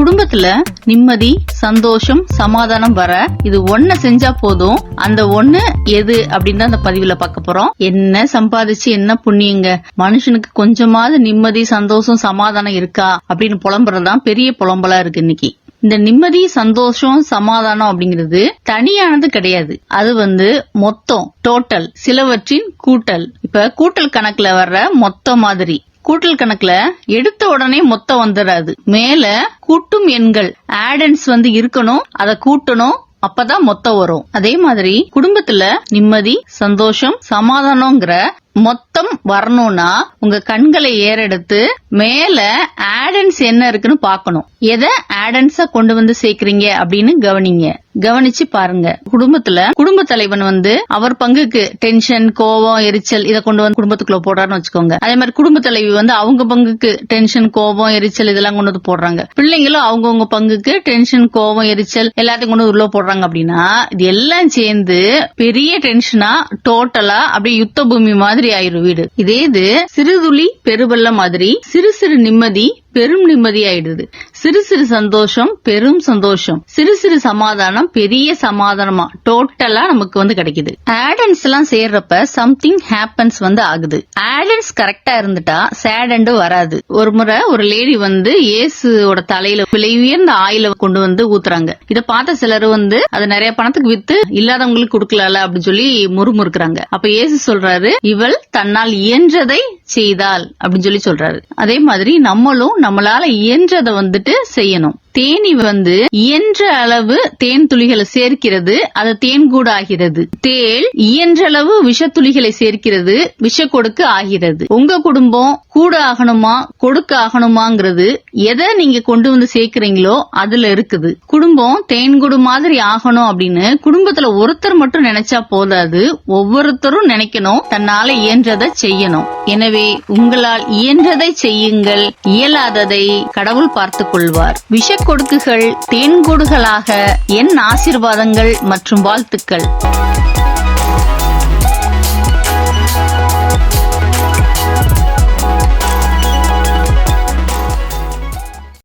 குடும்பத்துல நிம்மதி சந்தோஷம் சமாதானம் வர இது ஒன்ன செஞ்சா போதும். அந்த ஒண்ணு எது அப்படின்னு தான் அந்த பதிவுல பார்க்க போறோம். என்ன சம்பாதிச்சு என்ன புண்ணியங்க? மனுஷனுக்கு கொஞ்சமாவது நிம்மதி சந்தோஷம் சமாதானம் இருக்கா அப்படின்னு புலம்புறதுதான் பெரிய புலம்பலா இருக்கு இன்னைக்கு. இந்த நிம்மதி சந்தோஷம் சமாதானம் அப்படிங்கிறது தனியானது கிடையாது. அது வந்து மொத்தம் டோட்டல் சிலவற்றின் கூட்டல். இப்ப கூட்டல் கணக்குல வர்ற மொத்த மாதிரி. கூட்டல் கணக்குல எடுத்த உடனே மொத்தம் வந்துடாது மேல கூட்டும் எண்கள் ஆடன்ஸ் வந்து இருக்கணும் அதை கூட்டணும் அப்பதான் மொத்தம் வரும். அதே மாதிரி குடும்பத்துல நிம்மதி சந்தோஷம் சமாதானம்ங்கிற மொத்தம் வரணும்னா உங்க கண்களை ஏறெடுத்து மேல ஆடன்ஸ் என்ன இருக்குன்னு பார்க்கணும். எதை ஆடன்ஸா கொண்டு வந்து சேர்க்கறீங்க அப்படின்னு கவனிங்க. கவனிச்சு பாருங்க. குடும்பத்துல குடும்ப தலைவன் வந்து அவர் பங்குக்கு டென்ஷன் கோவம் எரிச்சல் இதை கொண்டு வந்து குடும்பத்துக்குள்ள போடுறாருன்னு வச்சுக்கோங்க. அதே மாதிரி குடும்ப தலைவி வந்து அவங்க பங்குக்கு டென்ஷன் கோவம் எரிச்சல் இதெல்லாம் கொண்டு வந்து போடுறாங்க. பிள்ளைங்களும் அவங்கவுங்க பங்குக்கு டென்ஷன் கோவம் எரிச்சல் எல்லாத்தையும் கொண்டு வந்து உள்ள போடுறாங்க அப்படின்னா இது எல்லாம் சேர்ந்து பெரிய டென்ஷனா டோட்டலா அப்படியே யுத்த பூமி மாதிரி ஆயிரும் வீடு. இதே இது சிறுதுளி பெருவெள்ள மாதிரி சிறு சிறு நிம்மதி பெரும் நிம்மதி ஆயிடுது. சிறு சிறு சந்தோஷம் பெரும் சந்தோஷம். சிறு சிறு சமாதானம் பெரிய சமாதானமா டோட்டலா நமக்கு வந்து கிடைக்குது. ஆடன்ஸ் எல்லாம் சேர்றப்ப சம்திங் ஹேப்பன்ஸ் வந்து ஆகுது. ஆடன்ஸ் கரெக்டா இருந்துட்டா சேடண்டு வராது. ஒரு முறை ஒரு லேடி வந்து இயேசுவோட தலையில விலை உயர்ந்த ஆயில கொண்டு வந்து ஊத்துறாங்க. இதை பார்த்த சிலர் வந்து அது நிறைய பணத்துக்கு வித்து இல்லாதவங்களுக்கு கொடுக்கல அப்படின்னு சொல்லி முறுமுறுக்குறாங்க. அப்ப இயேசு சொல்றாரு இவள் தன்னால் இயன்றதை செய்தாள் அப்படின்னு சொல்லி சொல்றாரு. அதே மாதிரி நம்மளும் நம்மளால இயன்றதை வந்துட்டு செய்யணும் தேனி வந்து இயன்ற அளவு தேன் துளிகளை சேர்க்கிறது அது தேன் கூட ஆகிறது தேள் இயன்ற அளவு விஷத்துளிகளை சேர்க்கிறது விஷ கொடுக்கு ஆகிறது. உங்க குடும்பம் கூட ஆகணுமா கொடுக்க ஆகணுமாங்கிறது எதை நீங்க கொண்டு வந்து சேர்க்கிறீங்களோ அதுல இருக்குது. குடும்பம் தேன்கூடு மாதிரி ஆகணும் அப்படின்னு குடும்பத்துல ஒருத்தர் மட்டும் நினைச்சா போதாது ஒவ்வொருத்தரும் நினைக்கணும் தன்னால இயன்றதை செய்யணும். எனவே உங்களால் இயன்றதை செய்யுங்கள் இயலாததை கடவுள் பார்த்துக் கொள்வார். விஷ கொடுக்குகள் தேன்கூடுகளாக என் ஆசிர்வாதங்கள் மற்றும் வாழ்த்துக்கள்.